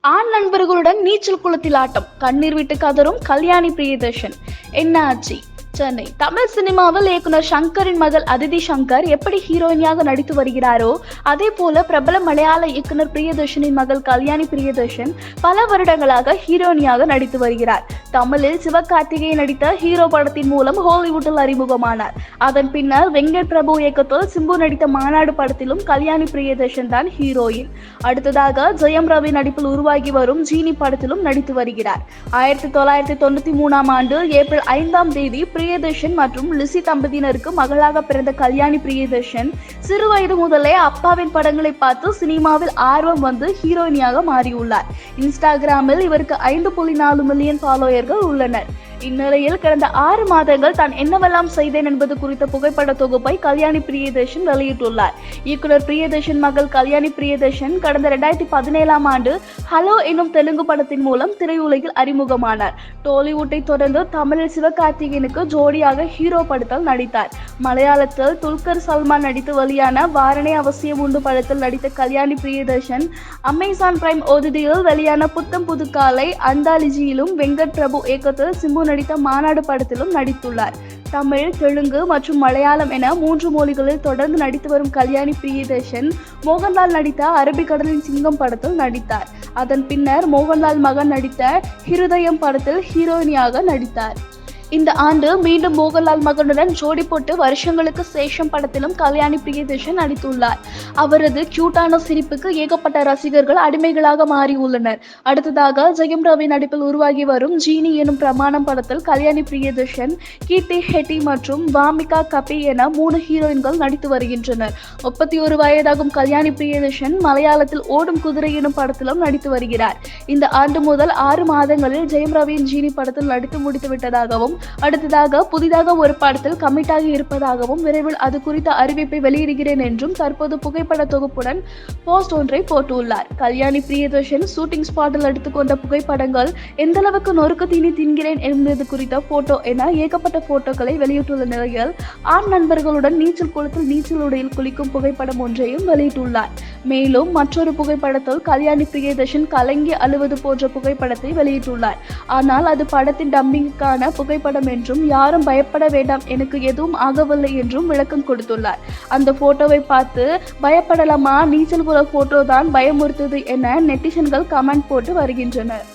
ஆண் நண்பர்களுடன் நீச்சல் குளத்தில் ஆட்டம் கண்ணீர் விட்டு கதரும் கல்யாணி பிரியதர்ஷன். என்ன ஆச்சு? சென்னை. தமிழ் சினிமாவில் இயக்குனர் சங்கரின் மகள் அதிதி சங்கர் எப்படி ஹீரோயினியாக நடித்து வருகிறாரோ அதே போல பிரபல மலையாள இயக்குனர் பிரியதர்ஷனின் மகள் கல்யாணி பிரியதர்ஷன் பல வருடங்களாக ஹீரோயினியாக நடித்து வருகிறார். தமிழில் சிவகார்த்திகேயன் நடித்த ஹீரோ படத்தின் மூலம் ஹாலிவுட்டில் அறிமுகமானார். அதன் பின்னர் வெங்கட் பிரபு இயக்கத்தில் சிம்பு நடித்த மாநாடு படத்திலும் கல்யாணி பிரியதர்ஷன் தான் ஹீரோயின். அடுத்ததாக ஜெயம் ரவி நடிப்பில் உருவாகி வரும் ஜீனி படத்திலும் நடித்து வருகிறார். ஆயிரத்தி தொள்ளாயிரத்தி தொண்ணூத்தி மூணாம் ஆண்டு ஏப்ரல் ஐந்தாம் தேதி பிரியதர்ஷன் மற்றும் லிசி தம்பதியினருக்கு மகளாக பிறந்த கல்யாணி பிரியதர்ஷன் சிறு வயது முதலே அப்பாவின் படங்களை பார்த்து சினிமாவில் ஆர்வம் வந்து ஹீரோயினியாக மாறியுள்ளார். இன்ஸ்டாகிராமில் இவருக்கு ஐந்து புள்ளி நாலு மில்லியன் ஃபாலோயர்கள் உள்ளனர். இந்நிலையில் கடந்த ஆறு மாதங்கள் தான் என்னவெல்லாம் செய்தேன் என்பது குறித்த புகைப்பட தொகுப்பை கல்யாணி பிரியதர்ஷன் வெளியிட்டுள்ளார். இயக்குனர் பிரியதர்ஷன் மகள் கல்யாணி பிரியதர்ஷன் கடந்த ரெண்டாயிரத்தி பதினேழாம் ஆண்டு ஹலோ என்னும் தெலுங்கு படத்தின் மூலம் திரையுலகில் அறிமுகமானார். டோலிவுட்டை தொடர்ந்து தமிழில் சிவகார்த்திகேயனுக்கு ஜோடியாக ஹீரோ படத்தில் நடித்தார். மலையாளத்தில் துல்கர் சல்மான் நடித்து வெளியான வாரணே அவசியம் உண்டு படத்தில் நடித்த கல்யாணி பிரியதர்ஷன் அமேசான் பிரைம் ஒதுதியில் வெளியான புத்தம் புது காலை அந்தாலிஜியிலும் வெங்கட் பிரபு இயக்கத்தில் சிம்பு நடித்த மாநாடு படத்திலும் நடித்துள்ளார். தமிழ் தெலுங்கு மற்றும் மலையாளம் என மூன்று மொழிகளில் தொடர்ந்து நடித்து வரும் கல்யாணி பிரியதர்ஷன் மோகன்லால் நடித்த அரபிக்கடலின் சிங்கம் படத்தில் நடித்தார். அதன் பின்னர் மோகன்லால் மகன் நடித்த ஹிருதயம் படத்தில் ஹீரோயினியாக நடித்தார். இந்த ஆண்டு மீண்டும் மோகன்லால் மகனுடன் ஜோடி போட்டு வருஷங்களுக்கு சேஷம் படத்திலும் கல்யாணி பிரியதர்ஷன் நடித்துள்ளார். அவரது கியூட்டான சிரிப்புக்கு ஏகப்பட்ட ரசிகர்கள் அடிமைகளாக மாறியுள்ளனர். அடுத்ததாக ஜெயம் ரவி நடிப்பில் உருவாகி வரும் ஜீனி எனும் பிரமாணம் படத்தில் கல்யாணி பிரியதர்ஷன் கீர்த்தி ஹெட்டி மற்றும் வாமிகா கபி என மூணு ஹீரோயின்கள் நடித்து வருகின்றனர். முப்பத்தி ஒரு வயதாகும் கல்யாணி பிரியதர்ஷன் மலையாளத்தில் ஓடும் குதிரை எனும் படத்திலும் நடித்து வருகிறார். இந்த ஆண்டு முதல் ஆறு மாதங்களில் ஜெயம் ரவியின் ஜீனி படத்தில் நடித்து முடித்து விட்டதாகவும் அடுத்ததாக புதிதாக ஒரு படத்தில் கமிட்டாகி இருப்பதாகவும் விரைவில் அது குறித்த அறிவிப்பை வெளியிடுகிறேன் என்றும் தற்போது புகைப்பட தொகுப்புடன் போஸ்ட் ஒன்றை போட்டுள்ளார். கல்யாணி பிரியதர்ஷன் ஷூட்டிங் ஸ்பாட்டில் எடுத்துக்கொண்ட புகைப்படங்கள் எந்த அளவுக்கு நொறுக்கு தீனி தின்கிறேன் என்பது குறித்த போட்டோ என ஏகப்பட்ட போட்டோக்களை வெளியிட்டுள்ள நிலையில் ஆண் நண்பர்களுடன் நீச்சல் குளத்தில் நீச்சல் உடையில் குளிக்கும் புகைப்படம் ஒன்றையும் வெளியிட்டுள்ளார். மேலும் மற்றொரு புகைப்படத்தில் கல்யாணி பிரியதர்ஷன் கலங்கி அழுவது போன்ற புகைப்படத்தை வெளியிட்டுள்ளார். ஆனால் அது படத்தின் டம்பிங்குக்கான புகைப்படம் என்றும் யாரும் பயப்பட வேண்டாம் எனக்கு எதுவும் ஆகவில்லை என்றும் விளக்கம் கொடுத்துள்ளார். அந்த போட்டோவை பார்த்து பயப்படலாமா நீச்சல் குல போட்டோ தான் பயமுறுத்துது என நெட்டிசன்கள் கமெண்ட் போட்டு வருகின்றனர்.